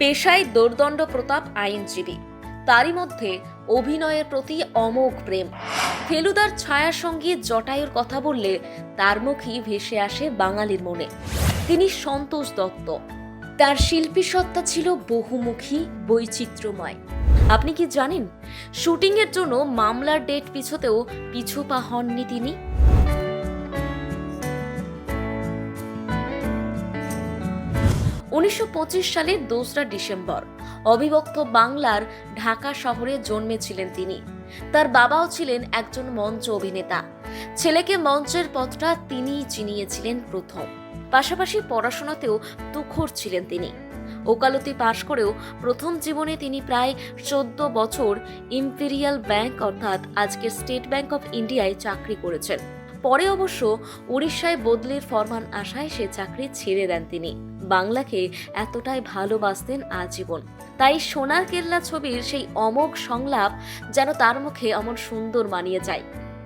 পেশায় দোর্দণ্ড প্রতাপ আইনজীবী। তারই মধ্যে অভিনয়ের প্রতি অমোঘ প্রেম। ফেলুদার ছায়ার সঙ্গে জটায়ুর কথা বললে তার মুখই ভেসে আসে বাঙালির মনে। তিনি সন্তোষ দত্ত। তার শিল্পী সত্তা ছিল বহুমুখী, বৈচিত্র্যময়। আপনি কি জানেন, শুটিংয়ের জন্য মামলার ডেট পিছোতেও পিছু পা হননি তিনি? উনিশশো পঁচিশ সালের দোসরা ডিসেম্বর। অবিভক্ত বাংলার ঢাকা শহরে জন্মেছিলেন তিনি। তার বাবাও ছিলেন একজন মঞ্চ অভিনেতা। ছেলেকে মঞ্চের পথটা তিনিই চিনিয়েছিলেন প্রথম। পাশাপাশি পড়াশোনাতেও তুখর ছিলেন তিনি। ওকালতি পাশ করেও প্রথম জীবনে তিনি প্রায় চোদ্দ বছর ইম্পেরিয়াল ব্যাংক অর্থাৎ আজকের স্টেট ব্যাংক অফ ইন্ডিয়ায় চাকরি করেছেন। পরে অবশ্য উড়িষ্যায় বদলির ফরমান আসায় সে চাকরি ছেড়ে দেন তিনি। বাংলাকে এতটাই ভালোবাসতেন আজীবন। তাই সোনার কেল্লা ছবির সেই অমোঘ সংলাপ যেন তার মুখে অমন সুন্দর মানিয়ে যায়।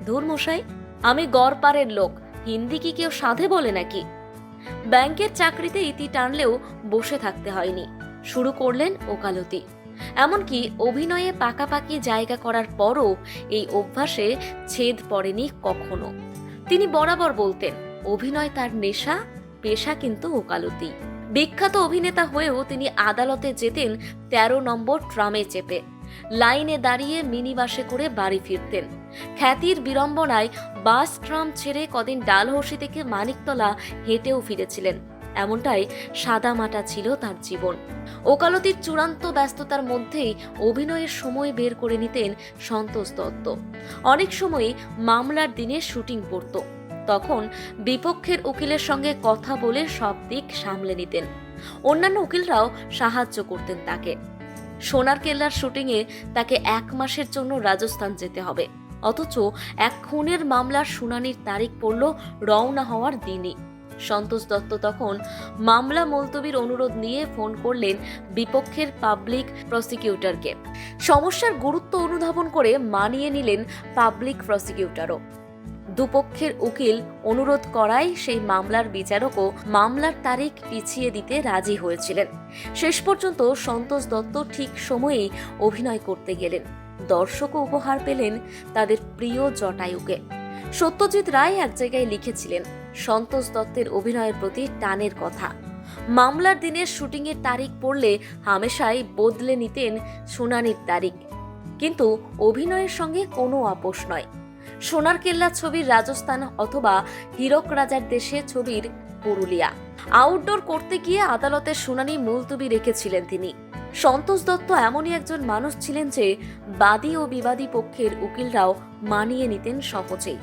ধর্মশাই, আমি গড়পাড়ের লোক, হিন্দি কি কেউ সাধে বলে নাকি? ব্যাংকের চাকরিতে ইতি টানলেও বসে থাকতে হয়নি। শুরু করলেন ওকালতি। এমনকি অভিনয়ে পাকাপাকি জায়গা করার পরও এই অভ্যাসে ছেদ পড়েনি কখনো। তিনি বরাবর বলতেন, অভিনয় তার নেশা, পেশা কিন্তু ওকালতি। বিখ্যাত অভিনেতা হয়েও তিনি আদালতে যেতেন তেরো নম্বর ট্রামে চেপে। লাইনে দাঁড়িয়ে মিনি বাসে করে বাড়ি ফিরতেন। খ্যাতির বিড়ম্বনায় বাস ট্রাম ছেড়ে কদিন ডালহৌসি থেকে মানিকতলা হেঁটেও ফিরেছিলেন। এমনটাই সাদা মাটা ছিল তার জীবন। ওকালতির চূড়ান্ত ব্যস্ততার মধ্যেই অভিনয়ের সময় বের করে নিতেন সন্তোষ দত্ত। অনেক সময়ই মামলার দিনে শুটিং পড়তো। তখন বিপক্ষের উকিলের সঙ্গে কথা বলে সব দিক সামলে নিতেন। অন্যান্য উকিলরাও সাহায্য করতেন তাকে। সোনার কেল্লার শুটিংয়ে তাকে এক মাসের জন্য রাজস্থান যেতে হবে। অথচ এক খুনের মামলার শুনানির তারিখ পড়ল রওনা হওয়ার দিনই। সন্তোষ দত্ত তখন মামলা মুলতবির অনুরোধ নিয়ে ফোন করলেন বিপক্ষের পাবলিক প্রসিকিউটরকে। সমস্যার গুরুত্ব অনুধাবন করে মানিয়ে নিলেন পাবলিক প্রসিকিউটরও। দুপক্ষের উকিল অনুরোধ করায় সেই মামলার বিচারকও মামলার তারিখ পিছিয়ে দিতে রাজি হয়েছিলেন। শেষ পর্যন্ত সন্তোষ দত্ত ঠিক সময়েই অভিনয় করতে গেলেন। দর্শকও উপহার পেলেন তাদের প্রিয় জটায়ুকে। সত্যজিৎ রায় এক জায়গায় লিখেছিলেন, সন্তোষ দত্তের অভিনয়ের প্রতি টানের কথা। মামলার দিনের শুটিংয়ের তারিখ পড়লে হামেশাই বদলে নিতেন শুনানির তারিখ। কিন্তু অভিনয়ের সঙ্গে কোনো আপোষ নয়। সোনার কেল্লা ছবির রাজস্থান অথবা হীরক রাজার দেশে ছবির পুরুলিয়া। আউটডোর করতে গিয়ে আদালতের শুনানি মুলতবি রেখেছিলেন তিনি। সন্তোষ দত্ত এমনই একজন মানুষ ছিলেন যে বাদী ও বিবাদী পক্ষের উকিলরাও মানিয়ে নিতেন সহজেই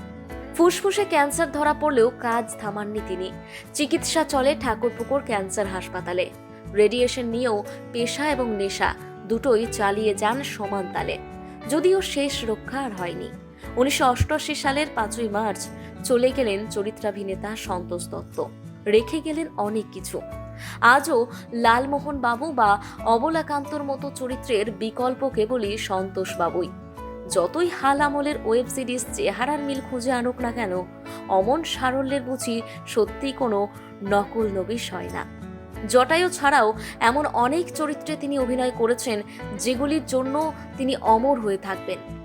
ফুসফুসে ক্যান্সার ধরা পড়লেও কাজ থামাননি তিনি। চিকিৎসা চলে ঠাকুরপুকুর ক্যান্সার হাসপাতালে। রেডিয়েশন নিয়েও পেশা এবং নেশা দুটোই চালিয়ে যান সমান তালে। যদিও শেষ রক্ষা আর হয়নি। উনিশশো অষ্টআশি সালের পাঁচই মার্চ চলে গেলেন চরিত্রাভিনেতা সন্তোষ দত্ত। রেখে গেলেন অনেক কিছু। আজও লালমোহন বাবু বা অবলাকান্তর মতো চরিত্রের বিকল্প কেবলই সন্তোষ বাবুই। যতই হাল আমলের ওয়েব সিরিজ চেহারার মিল খুঁজে আনুক না কেন, অমন সারল্যের বুঝি সত্যিই কোনো নকল নবিশ হয় না। জটায়ু ছাড়াও এমন অনেক চরিত্রে তিনি অভিনয় করেছেন, যেগুলির জন্য তিনি অমর হয়ে থাকবেন।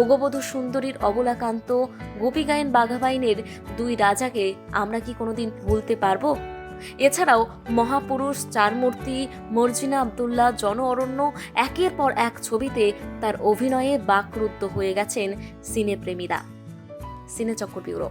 ওগবধূ সুন্দরীর অবলাকান্ত গোপী গায়েন বাঘাবাইনের দুই রাজাকে আমরা কি কোনোদিন ভুলতে পারব? এছাড়াও মহাপুরুষ চারমূর্তি মর্জিনা আবদুল্লাহ জন অরণ্য একের পর এক ছবিতে তার অভিনয়ে বাকরুদ্ধ হয়ে গেছেন সিনেপ্রেমীরা। সিনেচক্র ব্যুরো।